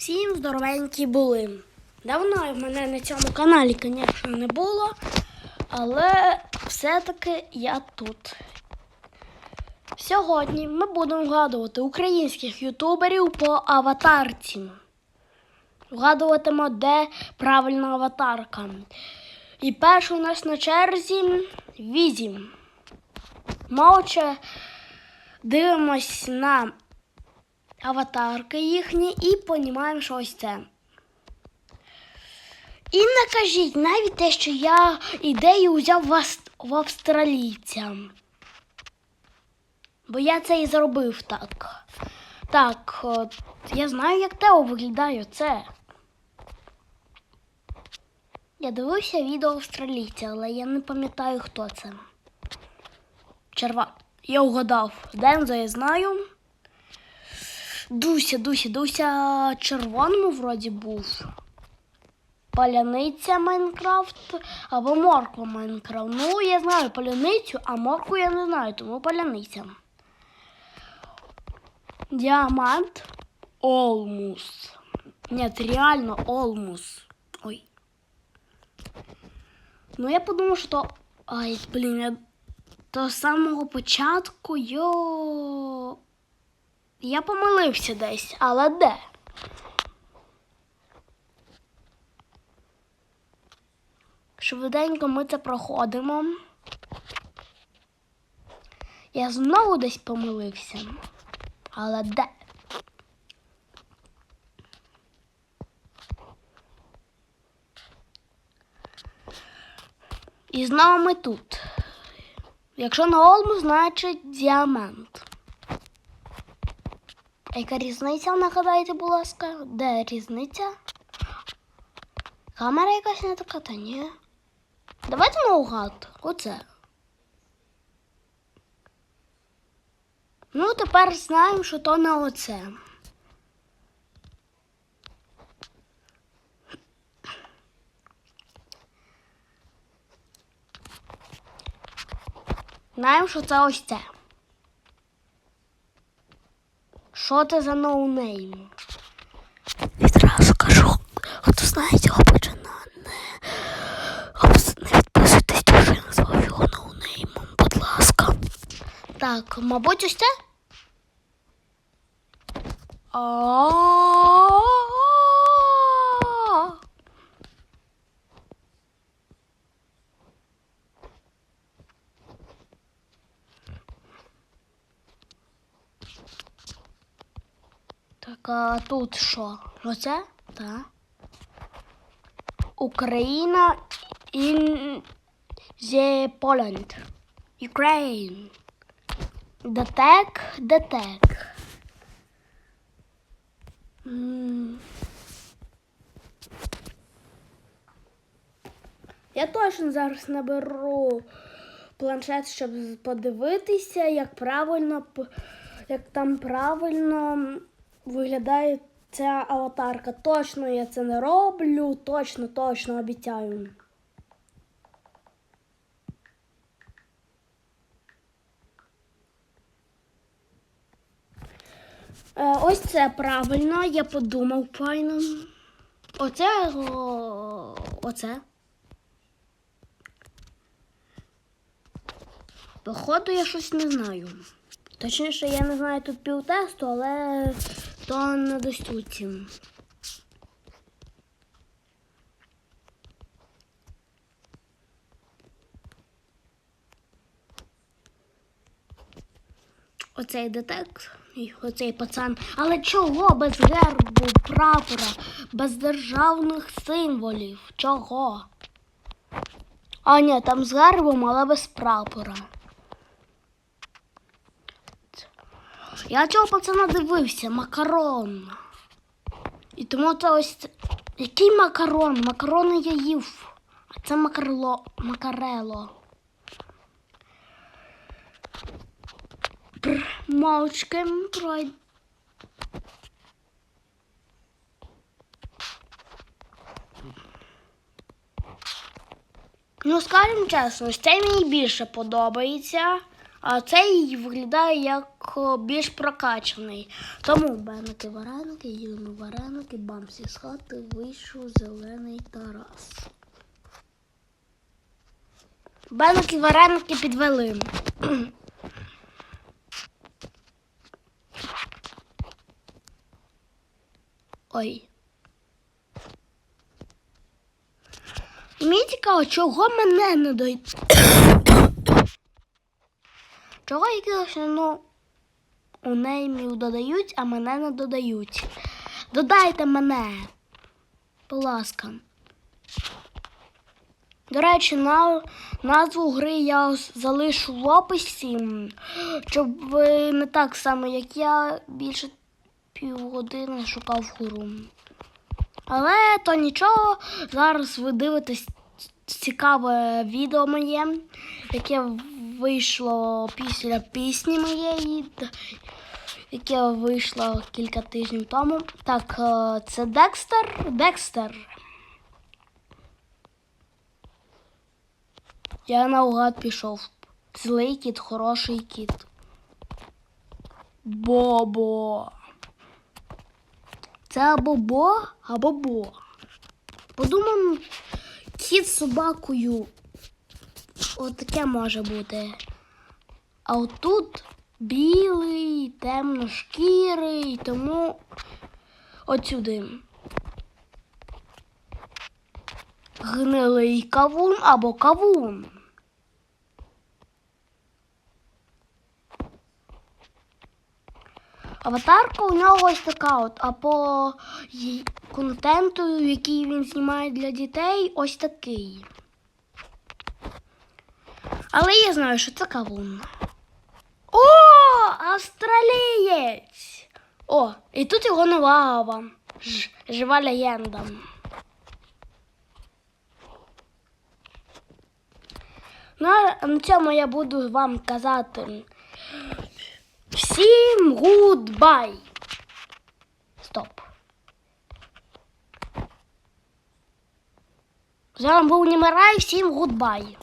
Всім здоровенькі були. Давно в мене на цьому каналі, звісно, не було, але все-таки я тут. Сьогодні ми будемо вгадувати українських ютуберів по аватарці. Вгадуватимо, де правильна аватарка. І перший у нас на черзі Візі. Мовче дивимось на аватарки їхні і понімаємо, що ось це. І не кажіть навіть те, що я ідею взяв в, ас- в австралійця. Бо я це і зробив так. Так, от, я знаю, як Тео виглядає це. Я дивився відео австралійця, але я не пам'ятаю, хто це. Черва. Я угадав. Дензо я знаю. Дуся, Дуся, Дуся червоному вроді був. Паляниця Майнкрафт або морква Майнкрафт. Ну, я знаю паляницю, а моркву я не знаю, тому паляниця. Діамант Олмус. Ні, реально Олмус. Ой. Ну, я подумав, що. Ай, блін, я з самого початку йо. Я помилився десь, але де? Швиденько ми це проходимо. Я знову десь помилився. Але де? І знову ми тут. Якщо на Олму, значить діамант. Яка різниця, нагадайте, будь ласка? Де різниця? Камера якась не така, та ні. Давайте наугад. Оце. Ну, тепер знаємо, що то не оце. Знаємо, що це ось це. Що це за ноунейм? Відразу кажу, хто знає цього пацана, не, не відписуйтесь, що я назвав його ноунеймом, будь ласка. Так, мабуть, ось це? А-а-а. Так, а тут що? Оце? Так. Україна in the Poland. Ukraine. Детек, детек. Я точно зараз наберу планшет, щоб подивитися, як правильно, як там правильно виглядає ця аватарка. Точно я це не роблю, точно, точно обіцяю. Е, ось це правильно, я подумав файно. Оце. о, Оце. Походу, я щось не знаю. Точніше, я не знаю тут півтесту, але то не достуться. Оцей детект, оцей пацан. Але чого без гербу, прапора, без державних символів? Чого? А ні, там з гербом, але без прапора. Я цього пацана дивився, макарон. І тому це ось. Який макарон? Макарони я їв. А це макарло... макарело. Пр, мовчки пройд. Ну, скажімо чесно, ось цей мені більше подобається. А цей виглядає як більш прокачаний. Тому беники вареники, їли вареники, бамсі з хати вийшов зелений Тарас. Беники вареники підвели. Ой. І Мені цікаво, чого мене не дають. Чого якихось, ну, у неймів додають, а мене не додають. Додайте мене. Будь ласка. До речі, на, назву гри я залишу в описі, щоб ви не так само, як я, більше півгодини шукав гру. Але то нічого, зараз ви дивитесь цікаве відео моє, яке вийшло після пісні моєї, яке вийшло кілька тижнів тому. Так, е, це Декстер. Декстер. Я наугад пішов. Злий кіт, хороший кіт. Бобо. Це або бо, або бо. Подумаємо, кіт з собакою. Отаке може бути. А отут білий, темношкірий, тому отсюди. Гнилий кавун або кавун. Аватарка у нього ось така от, а по контенту, який він знімає для дітей, ось такий. Але я знаю, що це кавун. О, австралієць! О, і тут його нова. Ж, жива легенда. Ну, на цьому я буду вам казати. Всім гудбай. Стоп. З вами був Німерай, всім гудбай.